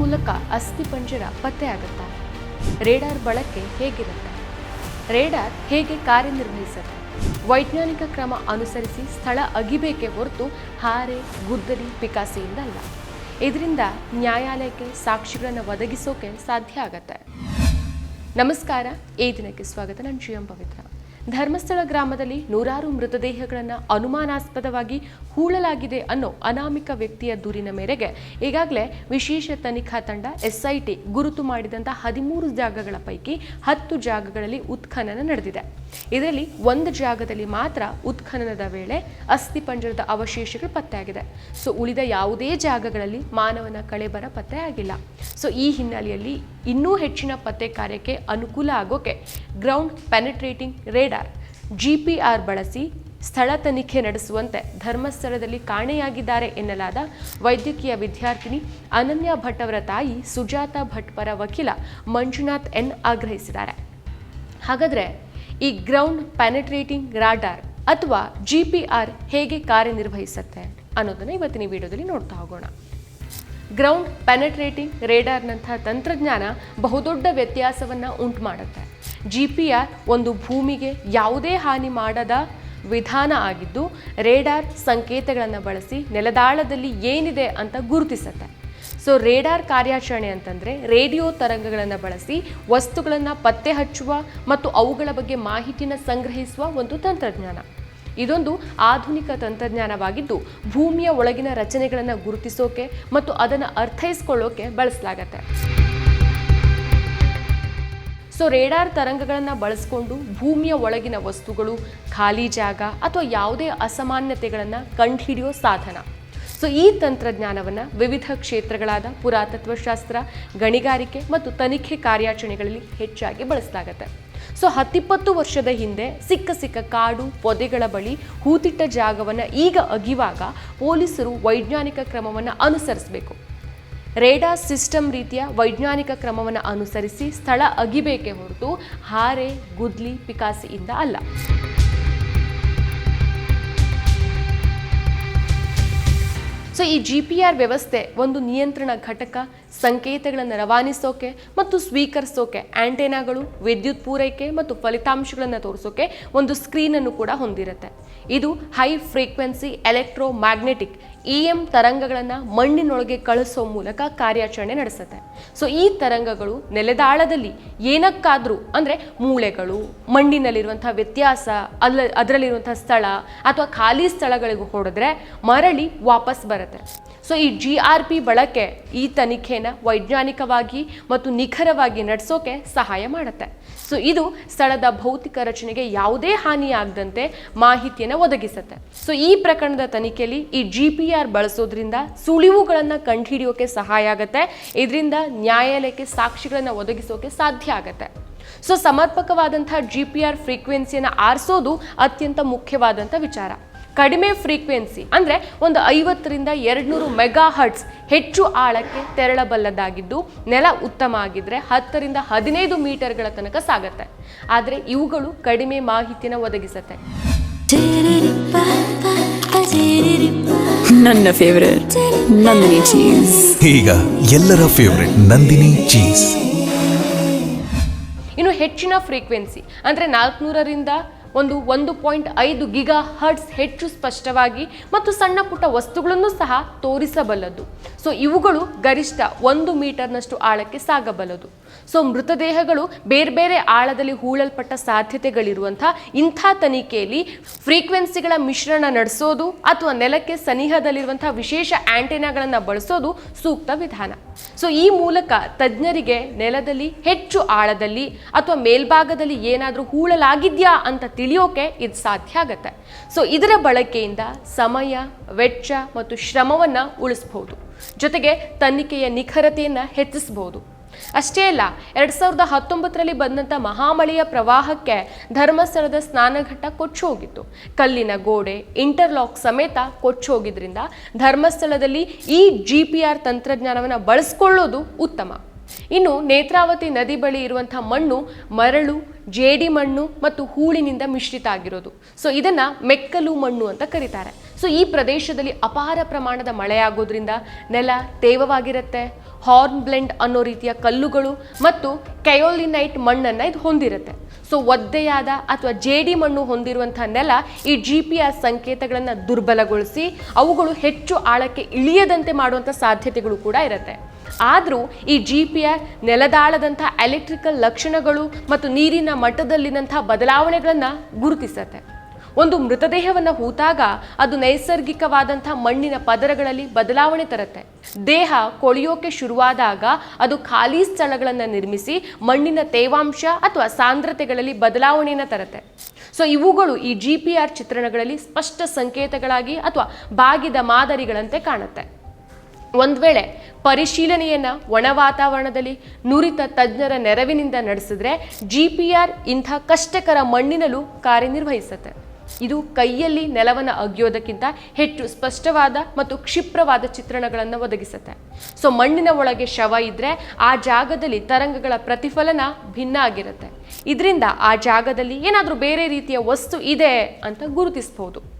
ಮೂಲಕ ಅಸ್ಥಿಪಂಜರ ಪತ್ತೆಯಾಗುತ್ತಾ ರೇಡಾರ್ ಬಳಕೆ ಹೇಗಿರುತ್ತೆ? ರೇಡಾರ್ ಹೇಗೆ ಕಾರ್ಯನಿರ್ವಹಿಸುತ್ತೆ? ವೈಜ್ಞಾನಿಕ ಕ್ರಮ ಅನುಸರಿಸಿ ಸ್ಥಳ ಅಗಿಬೇಕೆ ಹೊರತು ಹಾರೆ ಗುದ್ದಲಿ ಪಿಕಾಸಿಯಿಂದ ಅಲ್ಲ. ಇದರಿಂದ ನ್ಯಾಯಾಲಯಕ್ಕೆ ಸಾಕ್ಷಿಗಳನ್ನು ಒದಗಿಸೋಕೆ ಸಾಧ್ಯ ಆಗತ್ತೆ. ನಮಸ್ಕಾರ, ಈ ದಿನಕ್ಕೆ ಸ್ವಾಗತ. ನಾನು ಜಿ ಎಂ ಪವಿತ್ರ. ಧರ್ಮಸ್ಥಳ ಗ್ರಾಮದಲ್ಲಿ ನೂರಾರು ಮೃತದೇಹಗಳನ್ನು ಅನುಮಾನಾಸ್ಪದವಾಗಿ ಹೂಳಲಾಗಿದೆ ಅನ್ನೋ ಅನಾಮಿಕ ವ್ಯಕ್ತಿಯ ದೂರಿನ ಮೇರೆಗೆ ಈಗಾಗಲೇ ವಿಶೇಷ ತನಿಖಾ ತಂಡ, ಎಸ್ಐಟಿ ಗುರುತು ಮಾಡಿದಂಥ ಹದಿಮೂರು ಜಾಗಗಳ ಪೈಕಿ ಹತ್ತು ಜಾಗಗಳಲ್ಲಿ ಉತ್ಖನನ ನಡೆದಿದೆ. ಇದರಲ್ಲಿ ಒಂದು ಜಾಗದಲ್ಲಿ ಮಾತ್ರ ಉತ್ಖನನದ ವೇಳೆ ಅಸ್ಥಿಪಂಜರದ ಅವಶೇಷಗಳು ಪತ್ತೆಯಾಗಿದೆ. ಸೊ, ಉಳಿದ ಯಾವುದೇ ಜಾಗಗಳಲ್ಲಿ ಮಾನವನ ಕಳೆಬರ ಪತ್ತೆಯಾಗಿಲ್ಲ. ಸೊ, ಈ ಹಿನ್ನೆಲೆಯಲ್ಲಿ ಇನ್ನೂ ಹೆಚ್ಚಿನ ಪತ್ತೆ ಕಾರ್ಯಕ್ಕೆ ಅನುಕೂಲ ಆಗೋಕೆ ಗ್ರೌಂಡ್ ಪೆನೆಟ್ರೇಟಿಂಗ್ ರೇಡಾರ್ ಜಿಪಿಆರ್ ಬಳಸಿ ಸ್ಥಳ ತನಿಖೆ ನಡೆಸುವಂತೆ ಧರ್ಮಸ್ಥಳದಲ್ಲಿ ಕಾಣೆಯಾಗಿದ್ದಾರೆ ಎನ್ನಲಾದ ವೈದ್ಯಕೀಯ ವಿದ್ಯಾರ್ಥಿನಿ ಅನನ್ಯ ಭಟ್ ಅವರ ತಾಯಿ ಸುಜಾತ ಭಟ್ ಪರ ವಕೀಲ ಮಂಜುನಾಥ್ ಎನ್ ಆಗ್ರಹಿಸಿದ್ದಾರೆ. ಹಾಗಾದರೆ ಈ ಗ್ರೌಂಡ್ ಪೆನೆಟ್ರೇಟಿಂಗ್ ರಾಡಾರ್ ಅಥವಾ ಜಿ ಪಿ ಆರ್ ಹೇಗೆ ಕಾರ್ಯನಿರ್ವಹಿಸುತ್ತೆ ಅನ್ನೋದನ್ನು ಇವತ್ತಿನ ವಿಡಿಯೋದಲ್ಲಿ ನೋಡ್ತಾ ಹೋಗೋಣ. ಗ್ರೌಂಡ್ ಪೆನೆಟ್ರೇಟಿಂಗ್ ರೇಡಾರ್ನಂತಹ ತಂತ್ರಜ್ಞಾನ ಬಹುದೊಡ್ಡ ವ್ಯತ್ಯಾಸವನ್ನು ಉಂಟು ಮಾಡುತ್ತೆ ಜಿ ಪಿ ಆರ್ ಒಂದು ಭೂಮಿಗೆ ಯಾವುದೇ ಹಾನಿ ಮಾಡದ ವಿಧಾನ ಆಗಿದ್ದು, ರೇಡಾರ್ ಸಂಕೇತಗಳನ್ನು ಬಳಸಿ ನೆಲದಾಳದಲ್ಲಿ ಏನಿದೆ ಅಂತ ಗುರುತಿಸುತ್ತೆ. ಸೊ, ರೇಡಾರ್ ಕಾರ್ಯಾಚರಣೆ ಅಂತಂದರೆ ರೇಡಿಯೋ ತರಂಗಗಳನ್ನು ಬಳಸಿ ವಸ್ತುಗಳನ್ನು ಪತ್ತೆ ಹಚ್ಚುವ ಮತ್ತು ಅವುಗಳ ಬಗ್ಗೆ ಮಾಹಿತಿನ ಸಂಗ್ರಹಿಸುವ ಒಂದು ತಂತ್ರಜ್ಞಾನ. ಇದೊಂದು ಆಧುನಿಕ ತಂತ್ರಜ್ಞಾನವಾಗಿದ್ದು ಭೂಮಿಯ ಒಳಗಿನ ರಚನೆಗಳನ್ನು ಗುರುತಿಸೋಕೆ ಮತ್ತು ಅದನ್ನು ಅರ್ಥೈಸ್ಕೊಳ್ಳೋಕೆ ಬಳಸಲಾಗತ್ತೆ. ಸೊ ರೇಡಾರ್ ತರಂಗಗಳನ್ನು ಬಳಸಿಕೊಂಡು ಭೂಮಿಯ ಒಳಗಿನ ವಸ್ತುಗಳು, ಖಾಲಿ ಜಾಗ ಅಥವಾ ಯಾವುದೇ ಅಸಾಮಾನ್ಯತೆಗಳನ್ನು ಕಂಡುಹಿಡಿಯೋ ಸಾಧನ. ಸೊ ಈ ತಂತ್ರಜ್ಞಾನವನ್ನು ವಿವಿಧ ಕ್ಷೇತ್ರಗಳಾದ ಪುರಾತತ್ವಶಾಸ್ತ್ರ, ಗಣಿಗಾರಿಕೆ ಮತ್ತು ತನಿಖೆ ಕಾರ್ಯಾಚರಣೆಗಳಲ್ಲಿ ಹೆಚ್ಚಾಗಿ ಬಳಸಲಾಗುತ್ತೆ. ಸೊ ಹತ್ತಿಪ್ಪತ್ತು ವರ್ಷದ ಹಿಂದೆ ಸಿಕ್ಕ ಸಿಕ್ಕ ಕಾಡು ಪೊದೆಗಳ ಬಳಿ ಹೂತಿಟ್ಟ ಜಾಗವನ್ನು ಈಗ ಅಗಿವಾಗ ಪೊಲೀಸರು ವೈಜ್ಞಾನಿಕ ಕ್ರಮವನ್ನು ಅನುಸರಿಸಬೇಕು. ರೇಡಾ ಸಿಸ್ಟಮ್ ರೀತಿಯ ವೈಜ್ಞಾನಿಕ ಕ್ರಮವನ್ನು ಅನುಸರಿಸಿ ಸ್ಥಳ ಅಗಿಬೇಕೆ ಹೊರತು ಹಾರೆ, ಗುದ್ಲಿ ಪಿಕಾಸಿಯಿಂದ ಅಲ್ಲ. ಸೊ ಈ ಜಿ ಪಿ ಆರ್ ವ್ಯವಸ್ಥೆ ಒಂದು ನಿಯಂತ್ರಣ ಘಟಕ, ಸಂಕೇತಗಳನ್ನು ರವಾನಿಸೋಕೆ ಮತ್ತು ಸ್ವೀಕರಿಸೋಕೆ, ಆಂಟೆನಾಗಳು, ವಿದ್ಯುತ್ ಪೂರೈಕೆ ಮತ್ತು ಫಲಿತಾಂಶಗಳನ್ನು ತೋರಿಸೋಕೆ ಒಂದು ಸ್ಕ್ರೀನನ್ನು ಕೂಡ ಹೊಂದಿರುತ್ತೆ. ಇದು high frequency electromagnetic E M ತರಂಗಗಳನ್ನು ಮಣ್ಣಿನೊಳಗೆ ಕಳಿಸೋ ಮೂಲಕ ಕಾರ್ಯಾಚರಣೆ ನಡೆಸುತ್ತೆ. ಸೊ ಈ ತರಂಗಗಳು ನೆಲೆದಾಳದಲ್ಲಿ ಏನಕ್ಕಾದರೂ ಅಂದರೆ ಮೂಳೆಗಳು, ಮಣ್ಣಿನಲ್ಲಿರುವಂಥ ವ್ಯತ್ಯಾಸ, ಅಲ್ಲ, ಅದರಲ್ಲಿರುವಂಥ ಸ್ಥಳ ಅಥವಾ ಖಾಲಿ ಸ್ಥಳಗಳಿಗೂ ಹೊಡೆದ್ರೆ ಮರಳಿ ವಾಪಸ್ ಬರುತ್ತೆ. ಸೊ ಈ ಜಿ ಆರ್ ಪಿ ಬಳಕೆ ಈ ತನಿಖೆನ ವೈಜ್ಞಾನಿಕವಾಗಿ ಮತ್ತು ನಿಖರವಾಗಿ ನಡೆಸೋಕೆ ಸಹಾಯ ಮಾಡುತ್ತೆ. ಸೊ ಇದು ಸ್ಥಳದ ಭೌತಿಕ ರಚನೆಗೆ ಯಾವುದೇ ಹಾನಿಯಾಗದಂತೆ ಮಾಹಿತಿಯನ್ನು ಒದಗಿಸುತ್ತೆ. ಸೊ ಈ ಪ್ರಕರಣದ ತನಿಖೆಯಲ್ಲಿ ಈ ಜಿ ಪಿ ಆರ್ ಬಳಸೋದ್ರಿಂದ ಸುಳಿವುಗಳನ್ನು ಕಂಡುಹಿಡಿಯೋಕೆ ಸಹಾಯ ಆಗುತ್ತೆ. ಇದರಿಂದ ನ್ಯಾಯಾಲಯಕ್ಕೆ ಸಾಕ್ಷಿಗಳನ್ನು ಒದಗಿಸೋಕೆ ಸಾಧ್ಯ ಆಗುತ್ತೆ. ಸೊ ಸಮರ್ಪಕವಾದಂಥ ಜಿ ಪಿ ಆರ್ ಫ್ರೀಕ್ವೆನ್ಸಿಯನ್ನು ಆರಿಸೋದು ಅತ್ಯಂತ ಮುಖ್ಯವಾದಂಥ ವಿಚಾರ. ಕಡಿಮೆ ಫ್ರೀಕ್ವೆನ್ಸಿ ಅಂದರೆ ಒಂದು ಐವತ್ತರಿಂದ ಎರಡುನೂರು ಮೆಗಾ ಹರ್ಟ್ಸ್ ಹೆಚ್ಚು ಆಳಕ್ಕೆ ತೆರಳಬಲ್ಲದಾಗಿದ್ದು ನೆಲ ಉತ್ತಮ ಆಗಿದ್ದರೆ ಹತ್ತರಿಂದ ಹದಿನೈದು ಮೀಟರ್ಗಳ ತನಕ ಸಾಗತ್ತೆ. ಆದರೆ ಇವುಗಳು ಕಡಿಮೆ ಮಾಹಿತಿನ ಒದಗಿಸುತ್ತೆ. ನನ್ನ ಫೇವರೇಟ್ ನಂದಿನಿ ಚೀಸ್ ಈಗ ಎಲ್ಲರ ಫೇವರೆಟ್ ನಂದಿನಿ ಚೀಸ್ ಇನ್ನು ಹೆಚ್ಚಿನ ಫ್ರೀಕ್ವೆನ್ಸಿ ಅಂದರೆ ನಾಲ್ಕುನೂರರಿಂದ ಒಂದು ಒಂದು ಪಾಯಿಂಟ್ ಐದು ಗಿಗಾ ಹರ್ಟ್ಸ್ ಹೆಚ್ಚು ಸ್ಪಷ್ಟವಾಗಿ ಮತ್ತು ಸಣ್ಣ ಪುಟ್ಟ ವಸ್ತುಗಳನ್ನು ಸಹ ತೋರಿಸಬಲ್ಲದು. ಸೊ ಇವುಗಳು ಗರಿಷ್ಠ ಒಂದು ಮೀಟರ್ನಷ್ಟು ಆಳಕ್ಕೆ ಸಾಗಬಲ್ಲದು. ಸೊ ಮೃತದೇಹಗಳು ಬೇರೆ ಬೇರೆ ಆಳದಲ್ಲಿ ಹೂಳಲ್ಪಟ್ಟ ಸಾಧ್ಯತೆಗಳಿರುವಂಥ ಇಂಥ ತನಿಖೆಯಲ್ಲಿ ಫ್ರೀಕ್ವೆನ್ಸಿಗಳ ಮಿಶ್ರಣ ನಡೆಸೋದು ಅಥವಾ ನೆಲಕ್ಕೆ ಸನಿಹದಲ್ಲಿರುವಂಥ ವಿಶೇಷ ಆಂಟೆನಾಗಳನ್ನು ಬಳಸೋದು ಸೂಕ್ತ ವಿಧಾನ. ಸೊ ಈ ಮೂಲಕ ತಜ್ಞರಿಗೆ ನೆಲದಲ್ಲಿ ಹೆಚ್ಚು ಆಳದಲ್ಲಿ ಅಥವಾ ಮೇಲ್ಭಾಗದಲ್ಲಿ ಏನಾದರೂ ಹೂಳಲಾಗಿದೆಯಾ ಅಂತ ತಿಳಿಯೋಕೆ ಇದು ಸಾಧ್ಯ ಆಗತ್ತೆ. ಸೊ ಇದರ ಬಳಕೆಯಿಂದ ಸಮಯ, ವೆಚ್ಚ ಮತ್ತು ಶ್ರಮವನ್ನು ಉಳಿಸ್ಬೋದು. ಜೊತೆಗೆ ತನಿಖೆಯ ನಿಖರತೆಯನ್ನು ಹೆಚ್ಚಿಸಬಹುದು ಅಷ್ಟೇ ಅಲ್ಲ, ಎರಡು ಸಾವಿರದ ಹತ್ತೊಂಬತ್ತರಲ್ಲಿ ಬಂದಂಥ ಮಹಾಮಳೆಯ ಪ್ರವಾಹಕ್ಕೆ ಧರ್ಮಸ್ಥಳದ ಸ್ನಾನಘಟ್ಟ ಕೊಚ್ಚಿ ಹೋಗಿತ್ತು ಕಲ್ಲಿನ ಗೋಡೆ ಇಂಟರ್ಲಾಕ್ ಸಮೇತ ಕೊಚ್ಚೋಗಿದ್ರಿಂದ ಧರ್ಮಸ್ಥಳದಲ್ಲಿ ಈ ಜಿ ಪಿ ಆರ್ ತಂತ್ರಜ್ಞಾನವನ್ನು ಬಳಸ್ಕೊಳ್ಳೋದು ಉತ್ತಮ. ಇನ್ನು ನೇತ್ರಾವತಿ ನದಿ ಬಳಿ ಇರುವಂತಹ ಮಣ್ಣು ಮರಳು, ಜೇಡಿ ಮಣ್ಣು ಮತ್ತು ಹೂಳಿನಿಂದ ಮಿಶ್ರಿತ ಆಗಿರೋದು. ಸೊ ಇದನ್ನ ಮೆಕ್ಕಲು ಮಣ್ಣು ಅಂತ ಕರೀತಾರೆ. ಸೊ ಈ ಪ್ರದೇಶದಲ್ಲಿ ಅಪಾರ ಪ್ರಮಾಣದ ಮಳೆಯಾಗೋದ್ರಿಂದ ನೆಲ ತೇವವಾಗಿರುತ್ತೆ ಹಾರ್ನ್ ಬ್ಲೆಂಡ್ ಅನ್ನೋ ರೀತಿಯ ಕಲ್ಲುಗಳು ಮತ್ತು ಕಯೋಲಿನೈಟ್ ಮಣ್ಣನ್ನು ಇದು ಹೊಂದಿರುತ್ತೆ. ಸೊ ಒದ್ದೆಯಾದ ಅಥವಾ ಜೇಡಿ ಮಣ್ಣು ಹೊಂದಿರುವಂಥ ನೆಲ ಈ ಜಿ ಪಿ ಆರ್ ಸಂಕೇತಗಳನ್ನು ದುರ್ಬಲಗೊಳಿಸಿ ಅವುಗಳು ಹೆಚ್ಚು ಆಳಕ್ಕೆ ಇಳಿಯದಂತೆ ಮಾಡುವಂಥ ಸಾಧ್ಯತೆಗಳು ಕೂಡ ಇರುತ್ತೆ. ಆದರೂ ಈ ಜಿ ಪಿ ಆರ್ ನೆಲದಾಳದಂಥ ಎಲೆಕ್ಟ್ರಿಕಲ್ ಲಕ್ಷಣಗಳು ಮತ್ತು ನೀರಿನ ಮಟ್ಟದಲ್ಲಿನಂಥ ಬದಲಾವಣೆಗಳನ್ನು ಗುರುತಿಸುತ್ತೆ. ಒಂದು ಮೃತದೇಹವನ್ನು ಹೂತಾಗ ಅದು ನೈಸರ್ಗಿಕವಾದಂಥ ಮಣ್ಣಿನ ಪದರಗಳಲ್ಲಿ ಬದಲಾವಣೆ ತರುತ್ತೆ. ದೇಹ ಕೊಳೆಯೋಕೆ ಶುರುವಾದಾಗ ಅದು ಖಾಲಿ ಸ್ಥಳಗಳನ್ನು ನಿರ್ಮಿಸಿ ಮಣ್ಣಿನ ತೇವಾಂಶ ಅಥವಾ ಸಾಂದ್ರತೆಗಳಲ್ಲಿ ಬದಲಾವಣೆಯನ್ನು ತರುತ್ತೆ. ಸೊ, ಇವುಗಳು ಈ ಜಿ ಪಿ ಆರ್ ಚಿತ್ರಣಗಳಲ್ಲಿ ಸ್ಪಷ್ಟ ಸಂಕೇತಗಳಾಗಿ ಅಥವಾ ಬಾಗಿದ ಮಾದರಿಗಳಂತೆ ಕಾಣುತ್ತೆ. ಒಂದು ವೇಳೆ ಪರಿಶೀಲನೆಯನ್ನು ಒಣ ವಾತಾವರಣದಲ್ಲಿ ನುರಿತ ತಜ್ಞರ ನೆರವಿನಿಂದ ನಡೆಸಿದ್ರೆ ಜಿ ಪಿ ಆರ್ ಇಂಥ ಕಷ್ಟಕರ ಮಣ್ಣಿನಲ್ಲೂ ಕಾರ್ಯನಿರ್ವಹಿಸುತ್ತೆ. ಇದು ಕೈಯಲ್ಲಿ ನೆಲವನ್ನು ಅಗಿಯೋದಕ್ಕಿಂತ ಹೆಚ್ಚು ಸ್ಪಷ್ಟವಾದ ಮತ್ತು ಕ್ಷಿಪ್ರವಾದ ಚಿತ್ರಣಗಳನ್ನು ಒದಗಿಸುತ್ತೆ. ಸೊ ಮಣ್ಣಿನ ಒಳಗೆ ಶವ ಇದ್ರೆ ಆ ಜಾಗದಲ್ಲಿ ತರಂಗಗಳ ಪ್ರತಿಫಲನ ಭಿನ್ನ ಆಗಿರುತ್ತೆ. ಇದರಿಂದ ಆ ಜಾಗದಲ್ಲಿ ಏನಾದರೂ ಬೇರೆ ರೀತಿಯ ವಸ್ತು ಇದೆ ಅಂತ ಗುರುತಿಸಬಹುದು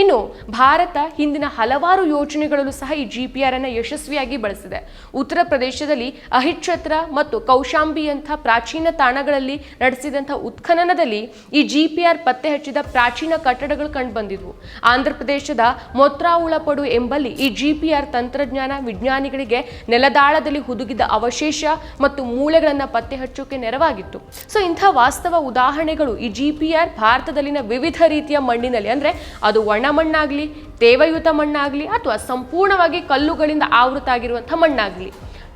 ಇನ್ನು ಭಾರತ ಹಿಂದಿನ ಹಲವಾರು ಯೋಜನೆಗಳಲ್ಲೂ ಸಹ ಈ ಜಿ ಪಿ ಆರ್ ಅನ್ನು ಯಶಸ್ವಿಯಾಗಿ ಬಳಸಿದೆ. ಉತ್ತರ ಪ್ರದೇಶದಲ್ಲಿ ಅಹಿಚ್ಛತ್ರ ಮತ್ತು ಕೌಶಾಂಬಿಯಂಥ ಪ್ರಾಚೀನ ತಾಣಗಳಲ್ಲಿ ನಡೆಸಿದಂಥ ಉತ್ಖನನದಲ್ಲಿ ಈ ಜಿ ಪಿ ಆರ್ ಪತ್ತೆ ಹಚ್ಚಿದ ಪ್ರಾಚೀನ ಕಟ್ಟಡಗಳು ಕಂಡುಬಂದಿದ್ವು ಆಂಧ್ರ ಪ್ರದೇಶದ ಮೊತ್ರಾವುಳಪಡು ಎಂಬಲ್ಲಿ ಈ ಜಿ ಪಿ ಆರ್ ತಂತ್ರಜ್ಞಾನ ವಿಜ್ಞಾನಿಗಳಿಗೆ ನೆಲದಾಳದಲ್ಲಿ ಹುದುಗಿದ ಅವಶೇಷ ಮತ್ತು ಮೂಳೆಗಳನ್ನು ಪತ್ತೆ ಹಚ್ಚೋಕೆ ನೆರವಾಗಿತ್ತು. ಸೊ ಇಂಥ ವಾಸ್ತವ ಉದಾಹರಣೆಗಳು ಈ ಜಿ ಪಿ ಆರ್ ಭಾರತದಲ್ಲಿನ ವಿವಿಧ ರೀತಿಯ ಮಣ್ಣಿನಲ್ಲಿ, ಅಂದರೆ ಅದು ಮಣ್ಣಾಗಲಿ ತೇವಯುತ ಮಣ್ಣಾಗಲಿ ಅಥವಾ ಸಂಪೂರ್ಣವಾಗಿ ಕಲ್ಲುಗಳಿಂದ ಆವೃತ ಆಗಿರುವಂಥ ಮಣ್ಣಾಗಲಿ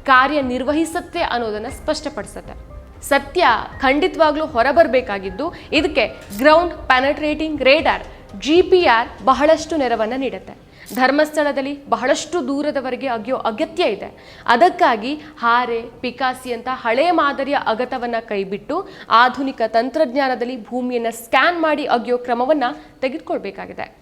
ಕಾರ್ಯನಿರ್ವಹಿಸುತ್ತೆ ಅನ್ನೋದನ್ನು ಸ್ಪಷ್ಟಪಡಿಸುತ್ತೆ. ಸತ್ಯ ಖಂಡಿತವಾಗ್ಲೂ ಹೊರಬರಬೇಕಾಗಿದ್ದು ಇದಕ್ಕೆ ground penetrating radar G P R ಬಹಳಷ್ಟು ನೆರವನ್ನು ನೀಡುತ್ತೆ. ಧರ್ಮಸ್ಥಳದಲ್ಲಿ ಬಹಳಷ್ಟು ದೂರದವರೆಗೆ ಅಗ್ಯೋ ಅಗತ್ಯ ಇದೆ. ಅದಕ್ಕಾಗಿ ಹಾರೆ, ಪಿಕಾಸಿ ಅಂತ ಹಳೆಯ ಮಾದರಿಯ ಅಗತವನ್ನು ಕೈಬಿಟ್ಟು ಆಧುನಿಕ ತಂತ್ರಜ್ಞಾನದಲ್ಲಿ ಭೂಮಿಯನ್ನು ಸ್ಕ್ಯಾನ್ ಮಾಡಿ ಅಗಿಯೋ ಕ್ರಮವನ್ನು ತೆಗೆದುಕೊಳ್ಬೇಕಾಗಿದೆ.